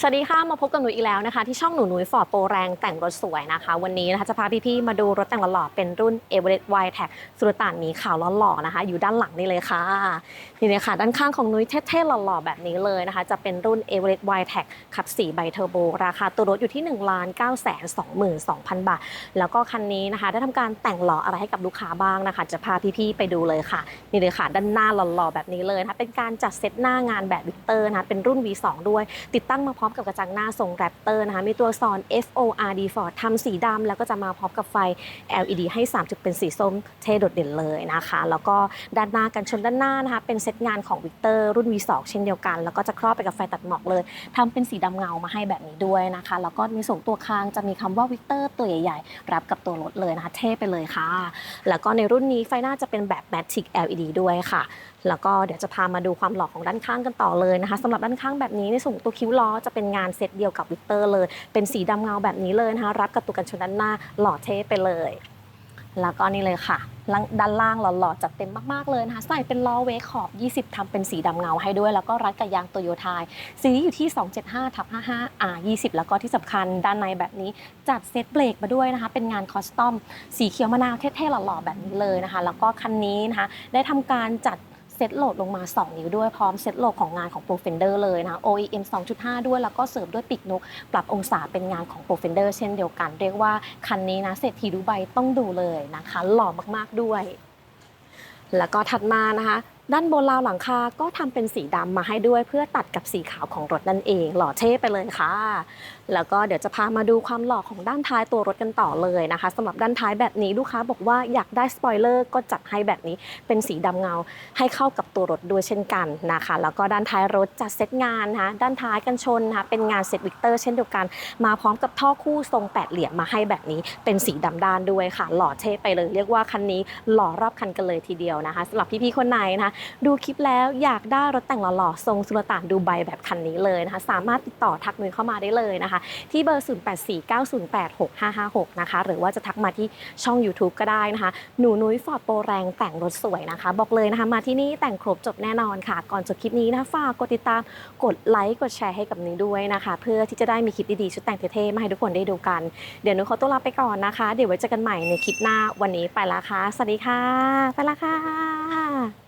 สวัสดีค่ะ มาพบกับหนูอีกแล้วนะคะ ที่ช่องหนูหนุยฟอร์ดโปรแรงแต่งรถสวยนะคะ วันนี้นะคะจะพาพี่ๆมาดูรถแต่งหล่อๆเป็นรุ่น e v e r e s t w i t e c สุลต่านมีขาวหล่อๆนะคะ อยู่ด้านหลังนี่เลยค่ะนี่เลยค่ะ ด้านข้างของนุ้ยเท่ๆหล่อๆแบบนี้เลยนะคะ จะเป็นรุ่น e v e r e s t w i t e c ขับ4ใบเทอร์โบราคาตัวรถอยู่ที่1 9 2 2 2 0 0 0 บาท แล้วก็คันนี้นะคะ ได้ทำการแต่งหล่ออะไรให้กับลูกค้าบ้างนะคะ จะพาพี่ๆไปดูเลยค่ะนี่เลยค่ะ ด้านหน้าหล่อๆแบบนี้เลยนะคะเป็นการจัดเซตหน้างานแบบวิกเตอร์นะคะเป็นรุ่น V2 ด้วย ติดตั้งมาพร้อมกับกระจังหน้าทรงแรปเตอร์นะคะมีตัวซอน FORD Ford ทำสีดำแล้วก็จะมาพร้อมกับไฟ LED ให้ 3 จุดเป็นสีส้มเท่โดดเด่นเลยนะคะ แล้วก็ด้านหน้ากันชนด้านหน้านะคะเป็นเซตงานของวิกเตอร์รุ่น V2 เช่นเดียวกัน แล้วก็จะครอบไปกับไฟตัดหมอกเลยทำเป็นสีดำเงามาให้แบบนี้ด้วยนะคะ แล้วก็ในส่วนตัวคางจะมีคำว่าวิกเตอร์ตัวใหญ่ๆ รับกับตัวรถเลยนะคะ เท่ไปเลยค่ะ แล้วก็ในรุ่นนี้ไฟหน้าจะเป็นแบบ Matic LED ด้วยค่ะแล้วก็เดี๋ยวจะพามาดูความหล่อของด้านข้างกันต่อเลยนะคะสำหรับด้านข้างแบบนี้ในส่วนของตัวคิ้วล้อจะเป็นงานเซตเดียวกับวิกเตอร์เลย เป็นสีดำเงาแบบนี้เลยนะคะรับกับตัวกันชนด้านหน้าหล่อเท่ไปเลย แล้วก็นี่เลยค่ะด้านล่างหล่อๆจัดเต็มมากๆเลยนะคะใส่เป็นล้อเวคขอบ 20ทำเป็นสีดำเงาให้ด้วย แล้วก็รัดกับยางโตโยต้าสีอยู่ที่ 275ทับ55 R 20 แล้วก็ที่สำคัญด้านในแบบนี้จัดเซตเบรกมาด้วยนะคะ เป็นงานคอสตอม สีเขียวมะนาวเท่ๆหล่อๆแบบนี้เลยนะคะ แล้วก็คันนี้นะคะได้ทำการจัด เซตโหลดลงมา 2 นิ้วด้วยพร้อมเซตโหลดของงานของ Profender เลยนะ OEM 2.5 ด้วยแล้วก็เสริมด้วยปีกนก ปรับองศาเป็นงานของ Profender เช่นเดียวกัน เรียกว่าคันนี้นะเศรษฐีดูไบต้องดูเลยนะคะ หล่อมากๆด้วย แล้วก็ถัดมานะคะ ด้านบนราวหลังคาก็ทำเป็นสีดำมาให้ด้วย เพื่อตัดกับสีขาวของรถนั่นเอง หล่อเท่ไปเลยค่ะ แล้วก็เดี๋ยวจะพามาดูความหล่อของด้านท้ายตัวรถกันต่อเลยนะคะสำหรับด้านท้ายแบบนี้ลูกค้าบอกว่าอยากได้สปอยเลอร์ก็จัดให้แบบนี้เป็นสีดำเงาให้เข้ากับตัวรถด้วยเช่นกันนะคะ แล้วก็ด้านท้ายรถจัดเซตงานนะคะด้านท้ายกันชนนะคะเป็นงานเซตวิกเตอร์เช่นเดียวกัน มาพร้อมกับท่อคู่ทรงแปดเหลี่ยมมาให้แบบนี้เป็นสีดำด้านด้วยค่ะ หล่อเท่ไปเลย เรียกว่าคันนี้หล่อรอบคันกันเลยทีเดียวนะคะสำหรับพี่ๆคนไหนนะคะดูคลิปแล้วอยากได้รถแต่งหล่อๆ ทรงสุลต่านดูไบแบบคันนี้เลยนะคะ สามารถติดต่อทักนุ้ยเข้ามาได้เลยนะคะ ที่เบอร์ 0849086556 นะคะ หรือว่าจะทักมาที่ช่อง YouTube ก็ได้นะคะ หนูนุ้ยฟอร์ดโปรแรงแต่งรถสวยนะคะ บอกเลยนะคะ มาที่นี่แต่งครบจบแน่นอนค่ะ ก่อนจบคลิปนี้นะฝากกดติดตามกดไลค์กดแชร์ให้กับนุ้ยด้วยนะคะ เพื่อที่จะได้มีคลิปดีๆชุดแต่งเท่ๆมาให้ทุกคนได้ดูกัน เดี๋ยวนุ้ยขอตัวลาไปก่อนนะคะ เดี๋ยวไว้เจอกันใหม่ในคลิปหน้าวันนี้ไปละค่ะสวัสดีค่ะ ไปละค่ะ